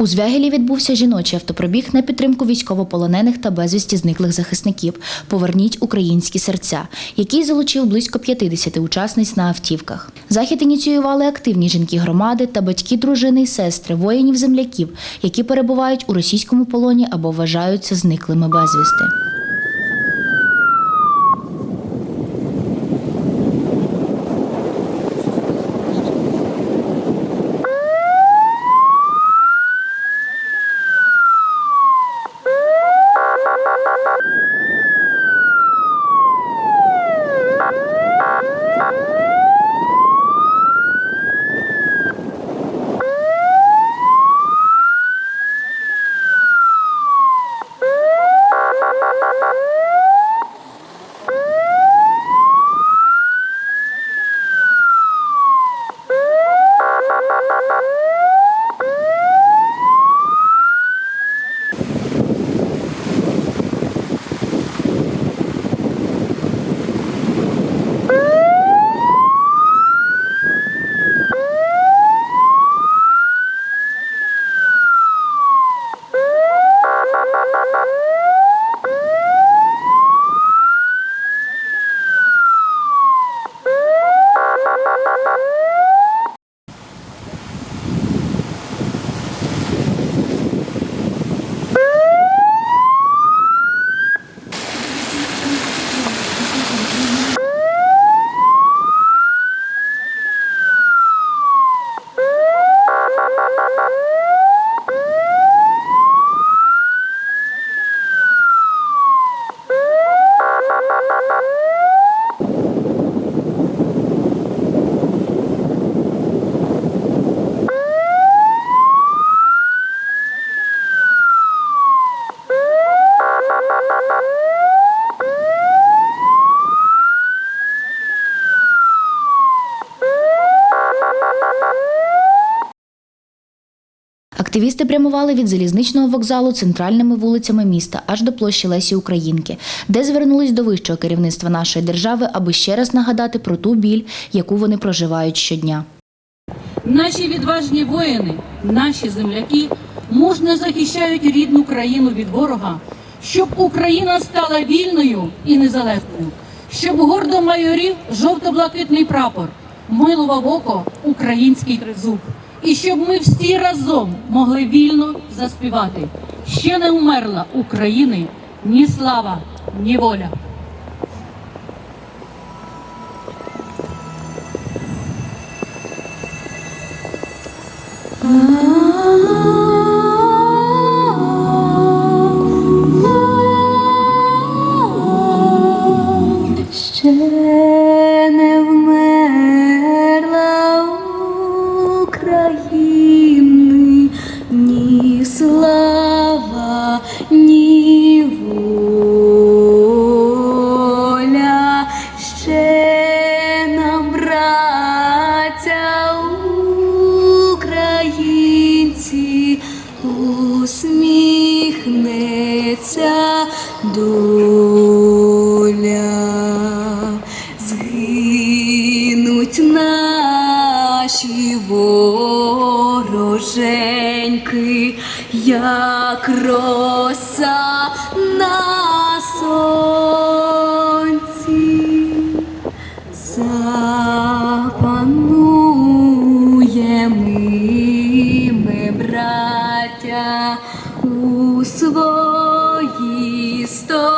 У Звягелі відбувся жіночий автопробіг на підтримку військовополонених та безвісті зниклих захисників. Поверніть українські серця, який залучив близько 50 учасниць на автівках. Захід ініціювали активні жінки громади та батьки, дружини і сестри воїнів-земляків, які перебувають у російському полоні або вважаються зниклими безвісти. Активісти прямували від залізничного вокзалу центральними вулицями міста аж до площі Лесі Українки, де звернулись до вищого керівництва нашої держави, аби ще раз нагадати про ту біль, яку вони проживають щодня. Наші відважні воїни, наші земляки мужньо захищають рідну країну від ворога, щоб Україна стала вільною і незалежною, щоб гордо майорів жовто-блакитний прапор, милував око український тризуб, і щоб ми всі разом могли вільно заспівати. Ще не вмерла України ні слава, ні воля. Ще наші вороженьки, як роса на сонці. Запануємо ми, браття, у своїй сторонці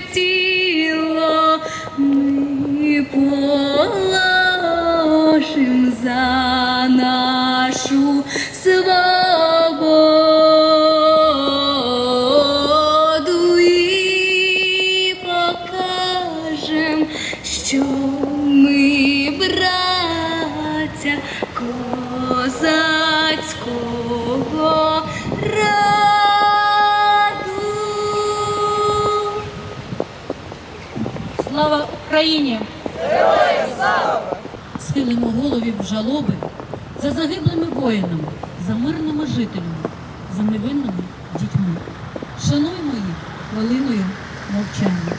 beauty. Україні! Героям слава! Схилимо голові в жалоби за загиблими воїнами, за мирними жителями, за невинними дітьми. Шануймо їх хвилиною мовчання.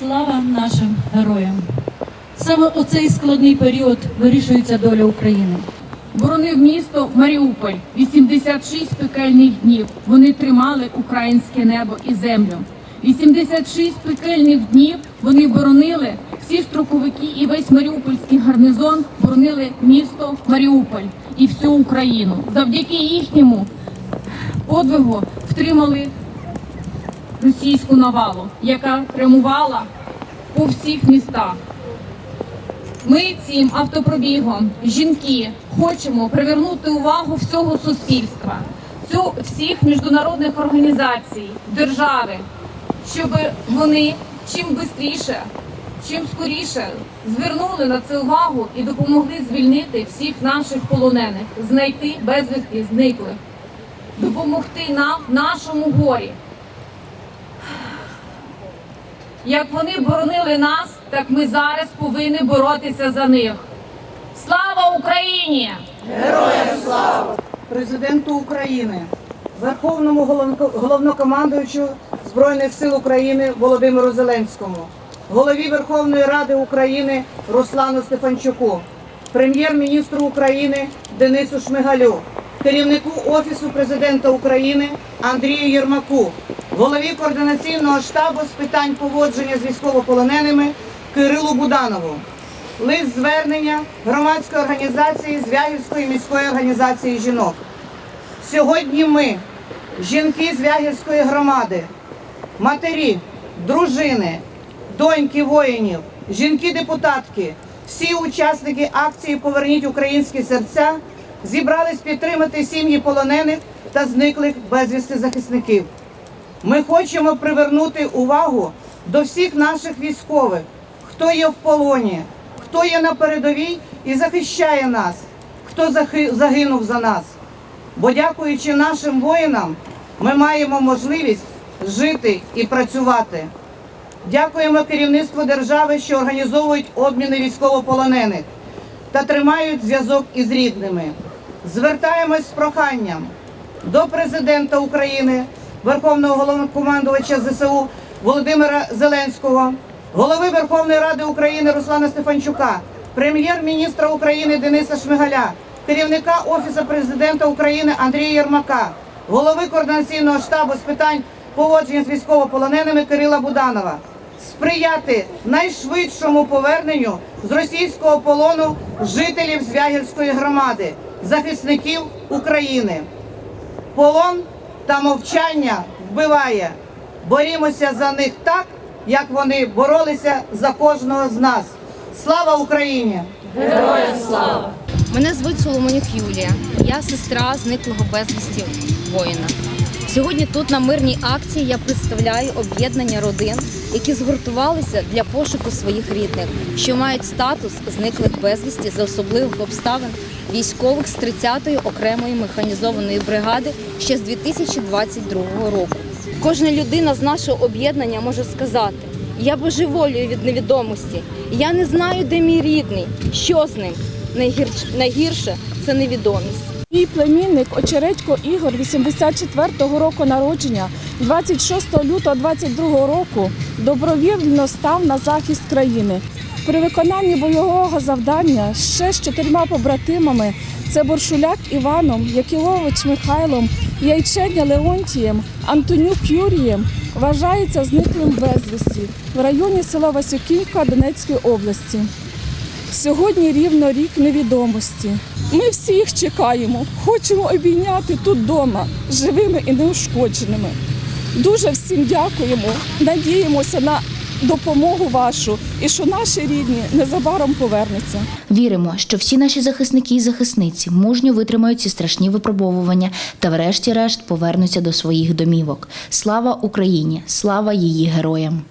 Слава нашим героям! Саме у цей складний період вирішується доля України. Боронив місто Маріуполь 86 пекельних днів. Вони тримали українське небо і землю. 86 пекельних днів вони боронили всі строковики і весь Маріупольський гарнизон боронили місто Маріуполь і всю Україну. Завдяки їхньому подвигу втримали російську навалу, яка прямувала по всіх містах. Ми цим автопробігом, жінки, хочемо привернути увагу всього суспільства, всіх міжнародних організацій, держави, щоб вони чим швидше, чим скоріше звернули на це увагу і допомогли звільнити всіх наших полонених, знайти безвісти зниклих, допомогти нам нашому горі. Як вони боронили нас, так ми зараз повинні боротися за них. Слава Україні! Героям слава! президенту України, Верховному головнокомандуючу Збройних сил України Володимиру Зеленському, голові Верховної Ради України Руслану Стефанчуку, прем'єр-міністру України Денису Шмигалю, керівнику Офісу президента України Андрію Єрмаку, голові координаційного штабу з питань поводження з військовополоненими Кирилу Буданову. Лист звернення громадської організації Звягільської міської організації жінок. Сьогодні ми, жінки Звягільської громади, матері, дружини, доньки воїнів, жінки-депутатки, всі учасники акції Поверніть українські серця зібрались підтримати сім'ї полонених та зниклих безвісти захисників. Ми хочемо привернути увагу до всіх наших військових, хто є в полоні, хто є на передовій і захищає нас, хто загинув за нас. Бо дякуючи нашим воїнам, ми маємо можливість жити і працювати. Дякуємо керівництву держави, що організовують обміни військовополонених та тримають зв'язок із рідними. Звертаємось з проханням до президента України, Верховного головнокомандувача ЗСУ Володимира Зеленського, голови Верховної Ради України Руслана Стефанчука, прем'єр-міністра України Дениса Шмигаля, керівника Офісу президента України Андрія Єрмака, голови координаційного штабу з питань поводження з військовополоненими Кирила Буданова сприяти найшвидшому поверненню з російського полону жителів Звягільської громади, захисників України. Полон та мовчання вбиває. Борімося за них так, як вони боролися за кожного з нас. Слава Україні! Мене звуть Соломонюк Юлія. Я сестра зниклого безвісті воїна. Сьогодні тут на мирній акції я представляю об'єднання родин, які згуртувалися для пошуку своїх рідних, що мають статус зниклих безвісті за особливих обставин військових з 30-ї окремої механізованої бригади ще з 2022 року. Кожна людина з нашого об'єднання може сказати: я божеволюю від невідомості. Я не знаю, де мій рідний, що з ним. Найгірше, це невідомість. Мій племінник Очередько Ігор 84-го року народження, 26 лютого 22 року добровільно став на захист країни. При виконанні бойового завдання ще з чотирма побратимами це Боршуляк Іваном, Якілович Михайлом, Яйченя Леонтієм, Антонюк Юрієм вважається зниклим безвісті в районі села Васюківка Донецької області. Сьогодні рівно рік невідомості. Ми всі їх чекаємо, хочемо обійняти тут вдома, живими і неушкодженими. Дуже всім дякуємо, надіємося на допомогу вашу і що наші рідні незабаром повернуться. Віримо, що всі наші захисники і захисниці мужньо витримають ці страшні випробовування та, врешті-решт, повернуться до своїх домівок. Слава Україні! Слава її героям!